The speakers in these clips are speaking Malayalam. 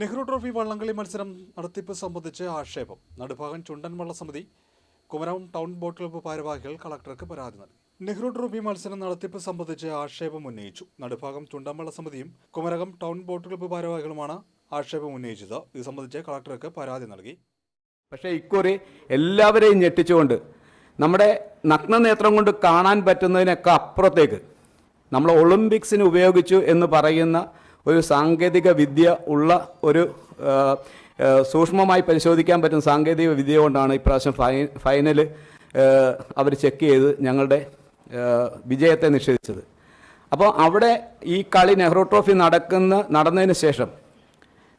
നെഹ്റു ട്രോഫി വള്ളംകളി മത്സരം നടത്തിപ്പ് സംബന്ധിച്ച് ആക്ഷേപം. നടുഭാഗം ചുണ്ടൻ വള്ളസമിതി കുമരകം ടൗൺ ബോട്ട് ക്ലബ്ബ് ഭാരവാഹികൾ കളക്ടർക്ക് പരാതി നൽകി. നെഹ്റു ട്രോഫി മത്സരം നടത്തിപ്പ് സംബന്ധിച്ച് ആക്ഷേപം ഉന്നയിച്ചു. നടുഭാഗം ചുണ്ടൻ സമിതിയും കുമരകം ടൗൺ ബോട്ട് ക്ലബ്ബ് ഭാരവാഹികളുമാണ് ആക്ഷേപം ഉന്നയിച്ചത്. ഇത് സംബന്ധിച്ച് കളക്ടർക്ക് പരാതി നൽകി. പക്ഷേ ഇക്കുറി എല്ലാവരെയും ഞെട്ടിച്ചുകൊണ്ട് നമ്മുടെ നഗ്നനേത്രം കൊണ്ട് കാണാൻ പറ്റുന്നതിനൊക്കെ അപ്പുറത്തേക്ക് നമ്മൾ ഒളിമ്പിക്സിന് ഉപയോഗിച്ചു എന്ന് പറയുന്ന ഒരു സാങ്കേതിക വിദ്യ ഉള്ള ഒരു സൂക്ഷ്മമായി പരിശോധിക്കാൻ പറ്റുന്ന സാങ്കേതിക വിദ്യ കൊണ്ടാണ് ഇപ്രാവശ്യം ഫൈ ഫൈനൽ അവർ ചെക്ക് ചെയ്ത് ഞങ്ങളുടെ വിജയത്തെ നിഷേധിച്ചത്. അപ്പോൾ അവിടെ ഈ കളി നെഹ്റു ട്രോഫി നടക്കുന്ന നടന്നതിന് ശേഷം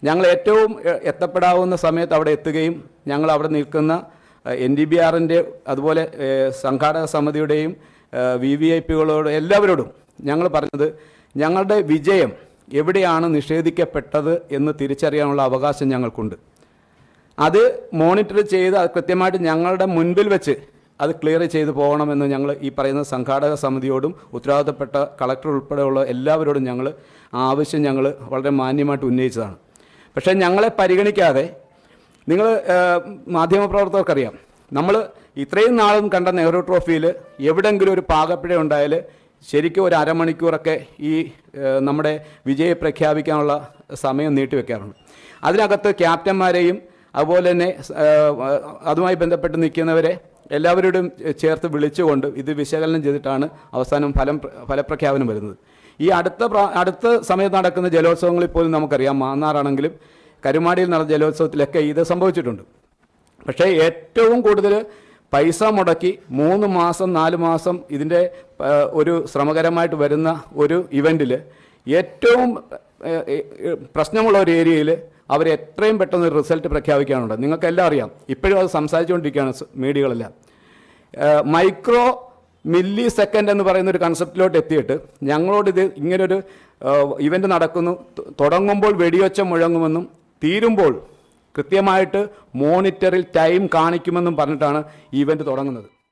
ഞങ്ങൾ ഏറ്റവും എത്തപ്പെടാവുന്ന സമയത്ത് അവിടെ എത്തുകയും ഞങ്ങൾ അവിടെ നിൽക്കുന്ന എൻ ഡി ബി ആറിന്റെ അതുപോലെ സംഘാടക സമിതിയുടെയും വി വി ഐ പികളോട് എല്ലാവരോടും ഞങ്ങൾ പറഞ്ഞത് ഞങ്ങളുടെ വിജയം എവിടെയാണ് നിഷേധിക്കപ്പെട്ടത് എന്ന് തിരിച്ചറിയാനുള്ള അവകാശം ഞങ്ങൾക്കുണ്ട്. അത് മോണിറ്റർ ചെയ്ത് അത് കൃത്യമായിട്ട് ഞങ്ങളുടെ മുൻപിൽ വെച്ച് അത് ക്ലിയർ ചെയ്ത് പോകണമെന്ന് ഞങ്ങൾ ഈ പറയുന്ന സംഘാടക സമിതിയോടും ഉത്തരവാദിത്തപ്പെട്ട കളക്ടർ ഉൾപ്പെടെയുള്ള എല്ലാവരോടും ഞങ്ങൾ ആവശ്യം ഞങ്ങൾ വളരെ മാന്യമായിട്ട് ഉന്നയിച്ചതാണ്. പക്ഷേ ഞങ്ങളെ പരിഗണിക്കാതെ നിങ്ങൾ മാധ്യമപ്രവർത്തകർക്കറിയാം. നമ്മൾ ഇത്രയും നാളും കണ്ട നെഹ്റു ട്രോഫിയിൽ എവിടെങ്കിലും ഒരു പാകപ്പിഴ ഉണ്ടായാൽ ശരിക്കും ഒരു അരമണിക്കൂറൊക്കെ ഈ നമ്മുടെ വിജയ പ്രഖ്യാപിക്കാനുള്ള സമയം നീട്ടിവെക്കാറുണ്ട് അതിനകത്ത് ക്യാപ്റ്റന്മാരെയും അതുപോലെ തന്നെ അതുമായി ബന്ധപ്പെട്ട് നിൽക്കുന്നവരെ എല്ലാവരോടും ചേർത്ത് വിളിച്ചുകൊണ്ട് ഇത് വിശകലനം ചെയ്തിട്ടാണ് അവസാനം ഫലം ഫലപ്രഖ്യാപനം വരുന്നത്. ഈ അടുത്ത അടുത്ത സമയത്ത് നടക്കുന്ന ജലോത്സവങ്ങളിൽ പോലും നമുക്കറിയാം മാന്നാറാണെങ്കിലും കരുമാടിയിൽ നടന്ന ജലോത്സവത്തിലൊക്കെ ഇത് സംഭവിച്ചിട്ടുണ്ട്. പക്ഷേ ഏറ്റവും കൂടുതൽ പൈസ മുടക്കി മൂന്ന് മാസം നാല് മാസം ഇതിന്റെ ഒരു ശ്രമകരമായിട്ട് വരുന്ന ഒരു ഇവന്റിൽ ഏറ്റവും പ്രശ്നമുള്ള ഒരു ഏരിയയിൽ അവർ എത്രയും പെട്ടെന്ന് റിസൾട്ട് പ്രഖ്യാപിക്കാനുണ്ട്. നിങ്ങൾക്കെല്ലാം അറിയാം. ഇപ്പോഴും അത് സംസാരിച്ചുകൊണ്ടിരിക്കുകയാണ് മീഡിയകളെല്ലാം. മൈക്രോ മില്ലി സെക്കൻഡ് എന്ന് പറയുന്ന ഒരു കൺസെപ്റ്റിലോട്ട് എത്തിയിട്ട് ഞങ്ങളോട് ഇത് ഇങ്ങനൊരു ഇവന്റ് നടക്കുന്നു. തുടങ്ങുമ്പോൾ വെടിയൊച്ച മുഴങ്ങുമെന്നും തീരുമ്പോൾ കൃത്യമായിട്ട് മോണിറ്ററിൽ ടൈം കാണിക്കുമെന്നും പറഞ്ഞിട്ടാണ് ഈവന്റ് തുടങ്ങുന്നത്.